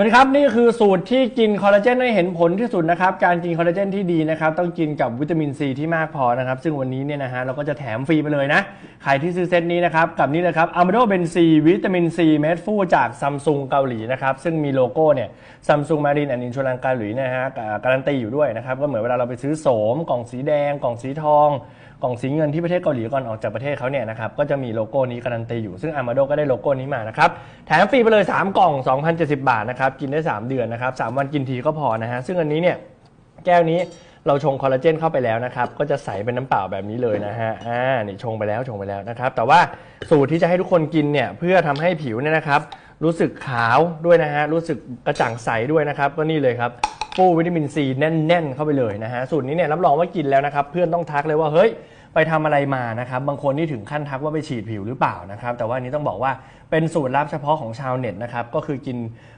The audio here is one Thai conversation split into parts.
วัสดีครับ นี่คือสูตรที่กินคอลลาเจนให้เห็นผลที่สุดนะครับ การกินคอลลาเจนที่ดีนะครับต้องกินกับวิตามินซีที่มากพอนะครับ ซึ่งวันนี้เนี่ยนะฮะเราก็จะแถมฟรีไปเลยนะ ใครที่ซื้อเซตนี้นะครับ กับนี่เลยครับอะมาโดเบนซีวิตามินซีเม็ดฟูจากซัมซุงเกาหลีนะครับ ซึ่งมีโลโก้เนี่ยซัมซุงมารินแอนด์อินชลังเกาหลีนะฮะการันตีอยู่ด้วยนะครับ ก็เหมือนเวลาเราไปซื้อโสมกล่องสีแดง กล่องสีทอง กล่องสีเงินที่ประเทศเกาหลีก่อนออกจากประเทศเขาเนี่ยนะครับก็จะมีโลโก้นี้การันตีอยู่ซึ่งอามาโดก็ได้โลโก้นี้มานะครับแถมฟรีไปเลย 3 กล่อง 2,070 บาทนะครับกินได้ 3 เดือนนะครับ3วันกินทีก็พอนะฮะซึ่งอันนี้เนี่ยแก้วนี้เราชงคอลลาเจนเข้าไปแล้วนะครับ ก็จะใสเป็นน้ำเปล่าแบบนี้เลยนะฮะ อ่า นี่ชงไปแล้วชงไปแล้วนะครับ แต่ว่าสูตรที่จะให้ทุกคนกินเนี่ย เพื่อทำให้ผิวเนี่ยนะครับ รู้สึกขาวด้วยนะฮะ รู้สึกกระจ่างใสด้วยนะครับ ก็นี่เลยครับ ฟูวิตามินซีแน่น ๆ เข้าไปเลยนะฮะสูตรนี้เนี่ยรับรองว่ากินแล้วนะครับ เพื่อนต้องทักเลยว่าเฮ้ย ไปทำอะไรมานะครับบางคนนี่ถึงขั้นทักว่าไปฉีดผิวหรือเปล่านะครับแต่ว่านี้ต้องบอกว่าเป็นสูตรลับเฉพาะของชาวเน็ตนะครับก็คือกิน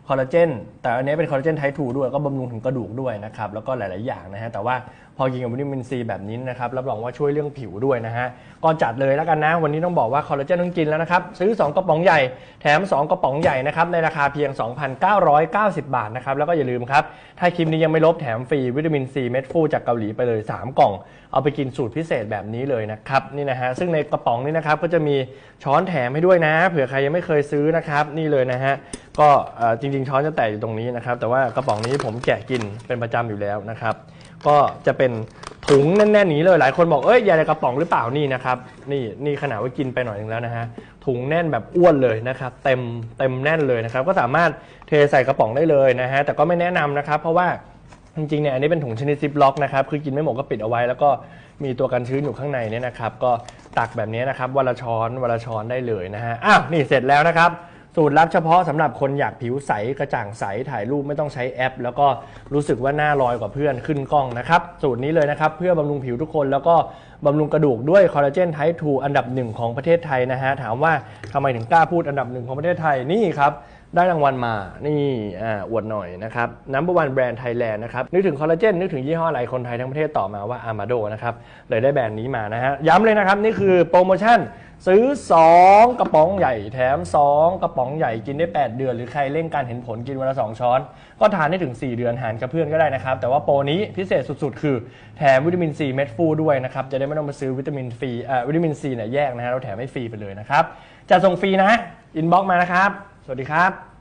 คอลลาเจนแต่อันนี้เป็นคอลลาเจนไทป์2ด้วยก็บำรุงถึงกระดูกด้วยนะครับแล้วก็หลาย ๆ อย่างนะฮะแต่ว่าพอกินกับวิตามินซีแบบนี้นะครับรับรองว่าช่วยเรื่องผิวด้วยนะฮะก็จัดเลยแล้วกันนะ วันนี้ต้องบอกว่าคอลลาเจนต้องกินแล้วนะครับซื้อ 2 กระป๋องใหญ่แถม 2 กระป๋องใหญ่นะครับในราคาเพียง 2,990 บาทนะครับแล้วก็อย่าลืมครับถ้าคลิปนี้ยังไม่ลบแถมฟรีวิตามินซีเม็ดฟูจากเกาหลีไปเลย 3 กล่อง เอาไปกินสูตรพิเศษแบบนี้เลยนะครับนี่นะฮะซึ่งในกระป๋องนี้นะครับก็จะมีช้อนแถมให้ด้วยนะ เผื่อใครยังไม่เคยซื้อนะครับนี่เลยนะฮะก็จริง ๆ ช้อนจะแตกอยู่ตรงนี้นะครับแต่ว่ากระป๋องนี้ผมแกะกินเป็นประจำอยู่แล้วนะครับก็จะเป็นถุงแน่นๆอย่างนี้เลยหลายคนบอกเอ้ยยาในกระป๋องหรือเปล่านี่นะครับนี่นี่ขนาดว่ากินไปหน่อยหนึงแล้วนะฮะถุงแน่นแบบอ้วนเลยนะครับเต็มเต็มแน่นเลยนะครับก็สามารถเทใส่กระป๋องได้เลยนะฮะแต่ก็ไม่แนะนำนะครับ เพราะว่า จริงๆเนี่ยอันนี้เป็นถุงชนิดซิปล็อกนะครับคือกินไม่หมดก็ปิดเอาไว้ แล้วก็มีตัวกันชื้นอยู่ข้างในเนี่ยนะครับ ก็ตักแบบนี้นะครับวันละช้อนวันละช้อนได้เลยนะฮะอ้าวนี่เสร็จแล้วนะครับ สูตรลับเฉพาะสำหรับคนอยากผิวใสกระจ่างใสถ่ายรูปไม่ต้องใช้แอป แล้วก็รู้สึกว่าหน้าลอยกว่าเพื่อนขึ้นกล้องนะครับสูตรนี้เลยนะครับเพื่อบำรุงผิวทุกคนแล้วก็บำรุงกระดูกด้วยคอลลาเจนไทป์2อันดับหนึ่งของประเทศไทยนะฮะถามว่าทำไมถึงกล้าพูดอันดับหนึ่งของประเทศไทยนี่ครับ ได้รางวัลมานี่อ่าอวดหน่อยนะครับ number one brand Thailand นะครับนึกถึงคอลลาเจนนึกถึงยี่ห้ออะไรคนไทยทั้งประเทศต่อมาว่า Amado นะครับเลยได้แบรนด์นี้มานะฮะย้ำเลยนะครับนี่คือโปรโมชั่นซื้อ 2 กระป๋องใหญ่แถม 2 กระป๋องใหญ่กินได้ 8 เดือน หรือใครเร่งการเห็นผลกินวันละ 2 ช้อน ก็ทานได้ถึง 4 เดือนหารกับเพื่อนก็ได้นะครับ แต่ว่าโปรนี้พิเศษสุดๆ คือแถมวิตามินซีเม็ดฟูด้วยนะครับ จะได้ไม่ต้องมาซื้อวิตามินฟรีวิตามินซีเนี่ยแยกนะฮะเราแถมให้ฟรีไปเลยนะครับจะส่งฟรีนะอินบ็อกมานะครับ สวัสดีครับ